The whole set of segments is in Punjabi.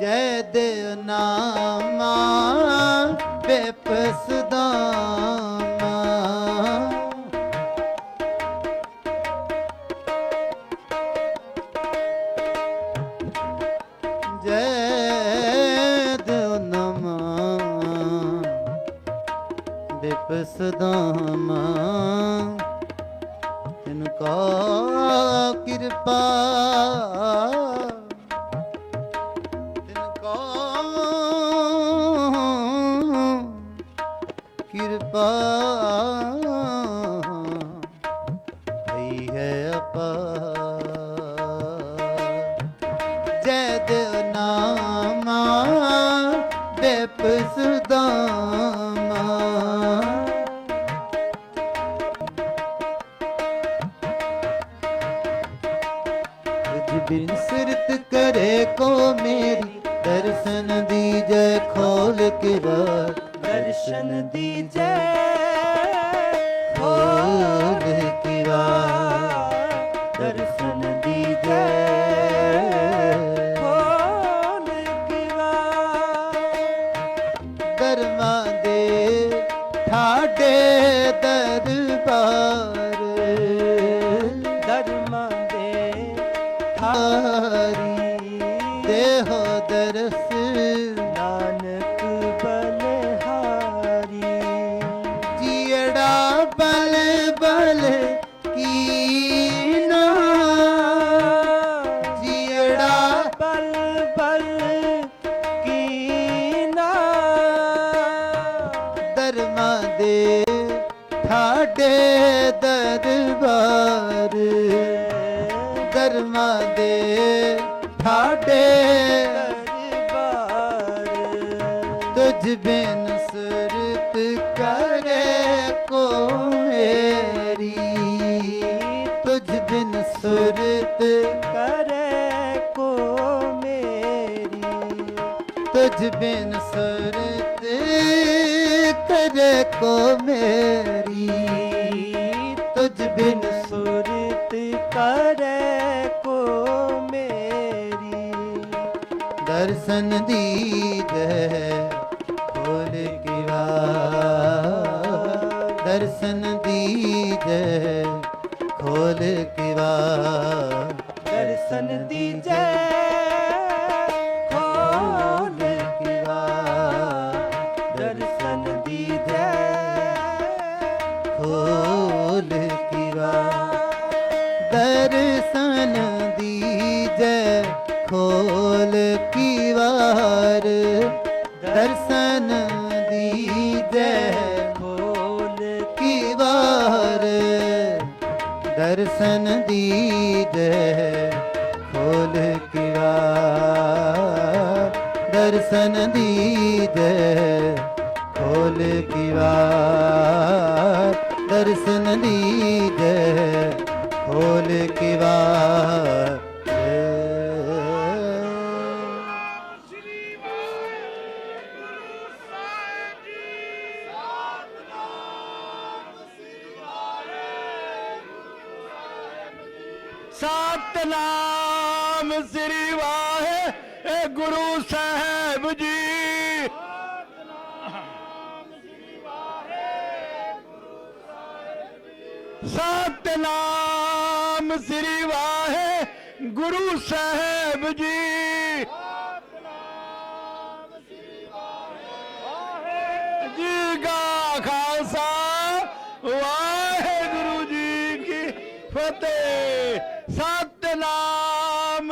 ਜੈ ਦੇਵ ਨਾਮਾ ਬੇਪਸ ਦਾਮਾ। ਜੈ ਦੇਵ ਨਾਮਾ ਬੇਪਸ ਦਾਮਾ। ਤਿਨ ਕਾ ਕਿਰਪਾ ਕਿਰਪਾ ਭਈ ਹੈ ਅਪਾਰ ਜੈ ਦੇਵ ਨਾਮਾ ਬੇਪਸ ਦਾਮਾ ਬਿਨ ਸਿਰਤ ਕਰੇ ਕੋ ਮੇਰੀ, ਦਰਸ਼ਨ ਦੀ ਜੈ ਖੋਲ ਕੇ ਬਾਰ ਦਰਸ਼ਨ ਦੀਜੈ ਖੋਲ ਕੇ ਕਰਮ ਦੇ ਠਾਡੇ। ਦਰਬਾਰ ਤੁਝ ਬਿਨ ਸੁਰਤ ਕਰੇ ਕੋ ਮੇਰੀ। ਤੁਝ ਬਿਨ ਸੁਰਤ ਕਰੇ ਕੋ ਮੇਰੀ। ਤੁਝ ਬਿਨ ਸੁਰਤ ਕਰੇ ਕੋ ਮੇਰੀ। ਤੁਝ ਬਿਨ ਦਰਸ਼ਨ ਦੀਜੈ ਖੋਲ ਕੇ ਦਰਸ਼ਨ ਦੀਜੈ ਖੋਲ ਕੇ ਵਾਰ ਦਰਸ਼ਨ ਦੀਜੈ ਖੋਲ ਕੀ ਵਾਰ ਦਰਸ਼ਨ ਦੀਜੈ ਖੋਲ ਕੀ ਵਾਰ ਦਰਸ਼ਨ ਦੀਜੈ ਖੋਲ ਕੀ ਵਾਰ ਦਰਸ਼ਨ ਦੀਜੈ ਖੋਲ ਕੀ ਵਾਰ ਦਰਸ਼ਨ ਸਤਨਾਮ ਸ੍ਰੀ ਵਾਹਿ ਗੁਰੂ ਸਾਹਿਬ ਜੀ। ਸਤਨਾਮ ਸ੍ਰੀ ਵਾਹਿ, ਗੁਰੂ ਸਾਹਿਬ ਜੀ। ਜੀ ਕਾ ਖਾਲਸਾ ਵਾਹਿਗੁਰੂ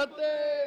ਜੀ ਕੀ ਫਤਿਹ